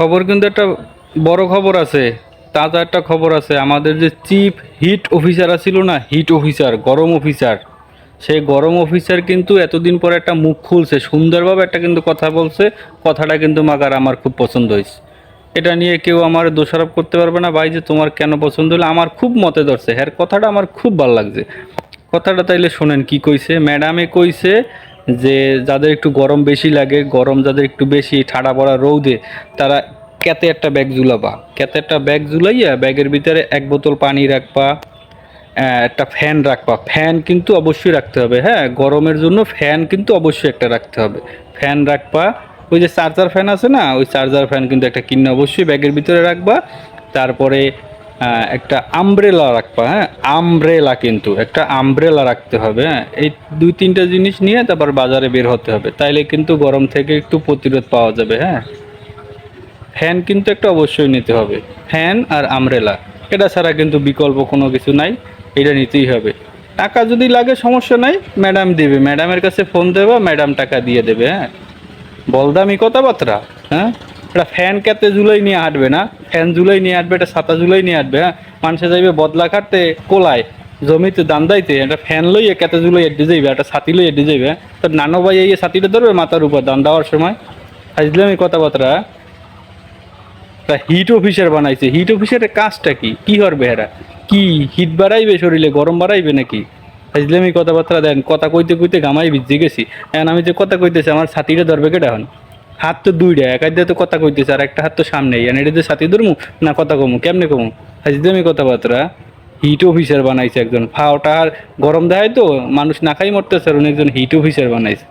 খবর কিন্তু একটা বড় খবর আছে, তাজা একটা খবর আছে। আমাদের যে চিফ হিট অফিসার ছিল না হিট অফিসার গরম অফিসার সেই গরম অফিসার কিন্তু এতদিন পরে একটা মুখ খুলছে, সুন্দরভাবে একটা কিন্তু কথা বলছে, কথাটা কিন্তু মাগার আমার খুব পছন্দ হয়েছে। এটা নিয়ে কেউ আমার দোষারোপ করতে পারবে না, ভাই, যে তোমার কেন পছন্দ হলো? আমার খুব মতে ধরছে। হ্যাঁ কথাটা আমার খুব ভালো লাগছে। কথাটা তাইলে শোনেন কি কইছে? ম্যাডামে কইছে যে যাদের একটু গরম বেশি লাগে, গরম যাদের একটু বেশি ঠাডা পড়া রৌদে, তারা ক্যাতে একটা ব্যাগ ঝুলাবা। ক্যাতে একটা ব্যাগ ঝুলাইয়া ব্যাগের ভিতরে এক বোতল পানি রাখবা একটা ফ্যান রাখবা। ফ্যান কিন্তু অবশ্যই রাখতে হবে হ্যাঁ? গরমের জন্য ফ্যান কিন্তু অবশ্যই একটা রাখতে হবে। ফ্যান রাখবা, ওই যে চার্জার ফ্যান আছে না? ওই চার্জার ফ্যান কিন্তু একটা কিনে অবশ্যই ব্যাগের ভিতরে রাখবা। তারপরে একটা আমব্রেলা রাখবা হ্যাঁ? আমব্রেলা কিন্তু, একটা আমব্রেলা রাখতে হবে হ্যাঁ? এই দুই তিনটা জিনিস নিয়ে তারপর বাজারে বের হতে হবে। তাইলে কিন্তু গরম থেকে একটু প্রতিরোধ পাওয়া যাবে হ্যাঁ? ফ্যান কিন্তু একটা অবশ্যই নিতে হবে। ফ্যান আর আমরেলা এটা ছাড়া কিন্তু বিকল্প কোনো কিছু নাই, এটা নিতেই হবে। টাকা যদি লাগে সমস্যা নাই ম্যাডাম দেবে। ম্যাডামের কাছে ফোন দেবা ম্যাডাম টাকা দিয়ে দেবে হ্যাঁ? বলদামি কথাবার্তা হ্যাঁ? এটা ফ্যান কাতে জুলাই নিয়ে হাঁটবে না ফ্যান জুলাই নিয়ে হাঁটবে, এটা ছাতা জুলাই নিয়ে হাঁটবে হ্যাঁ? মানুষে যাইবে বদলা কাটতে কোলায়, জমিতে দান দাইতে একটা ফ্যান লইয়ে কেতে জুলাই এডে যাইবে একটা ছাতি লইয়ে এডে যাইবে হ্যাঁ? তো নানো ভাই এই ছাতিটা ধরবে মাথার উপর দান দেওয়ার সময়। হাজলামি কথাবার্তা তা হিট অফিসার বানাইছে হিট অফিসারের কাজটা কি? কি করবে এরা? কি হিট বাড়াইবে শরীরে, গরম বাড়াইবে নাকি? হাজলামি কথাবার্তা দেন, কথা কইতে কইতে গামাই ভিজে গেছি। এখন আমি যে কথা কইতেছি, আমার ছাতিটা ধরবে কেটা এখন? হাত তো দুইটা, এক দিয়ে তো কথা কইতেছে, আর একটা হাত তো সামনে এটা সাথে ধরমু না কথা কমু? কেমনে কমু? আমি কথাবার্তা। হিট অফিসার বানাইছে একজন। ফাওটা আর গরম দেয় তো, মানুষ না খাই মরতেছে, আর একজন হিট অফিসার বানাইছে।